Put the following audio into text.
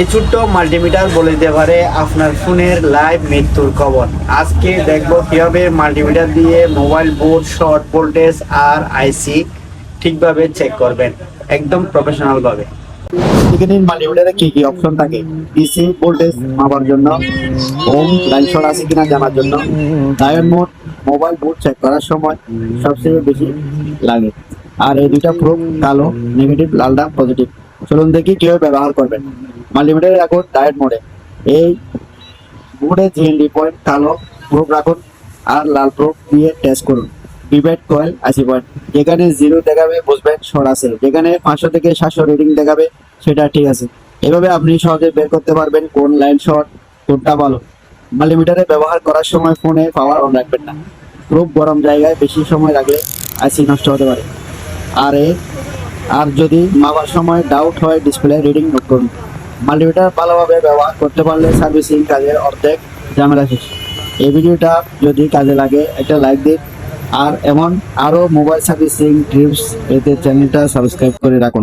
এই ছোট্ট মাল্টিমিটার বলে দিতে পারে আপনার ফোনের লাইভ মৃত্যুর খবর। আজকে দেখব কীভাবে মাল্টিমিটার দিয়ে মোবাইল বোর্ড, শর্ট ভোল্টেজ আর আইসি ঠিকভাবে চেক করবেন, একদম প্রফেশনাল ভাবে এখানে মাল্টিমিটারে কি কি অপশন থাকে। ডিসি ভোল্টেজ মাপার জন্য ওম লাইন শর্ট আছে কিনা জানার জন্য diode mode mobile board check করার সময় সবচেয়ে বেশি লাগে। আর এই দুইটা প্রুফ কালো নেগেটিভ লালটা পজিটিভ চলুন দেখি কীভাবে ব্যবহার করবেন। মাল্টিমিটারে রাখুন ডায়েট মোডে এই মোডে জিএনডি পয়েন্ট কালো প্রুফ রাখুন, আর লাল প্রুফ দিয়ে টেস্ট করুন। ডিবেট কয়েল আশি পয়েন্ট যেখানে জিরো দেখাবে, বুঝবেন শর্ট আছে। যেখানে পাঁচশো থেকে সাতশো রিডিং দেখাবে, সেটা ঠিক আছে। এভাবে আপনি সহজে বের করতে পারবেন কোন লাইন শর্ট কোনটা ভালো। মাল্টিমিটারে ব্যবহার করার সময় ফোনে পাওয়ার অন রাখবেন না। খুব গরম জায়গায় বেশি সময় রাখলে আইসি নষ্ট হতে পারে। আর এ আর যদি মাবার সময় ডাউট হয় ডিসপ্লে রিডিং নোট করুন। মাল্টিমিটার ভালোভাবে ব্যবহার করতে পারলে সার্ভিসিং কাজের অর্ধেক ঝামেলা শেষ। এই ভিডিওটা যদি কাজে লাগে, একটা লাইক দিন। আর এমন আরও মোবাইল সার্ভিসিং ট্রিপস এতে চ্যানেলটা সাবস্ক্রাইব করে রাখুন।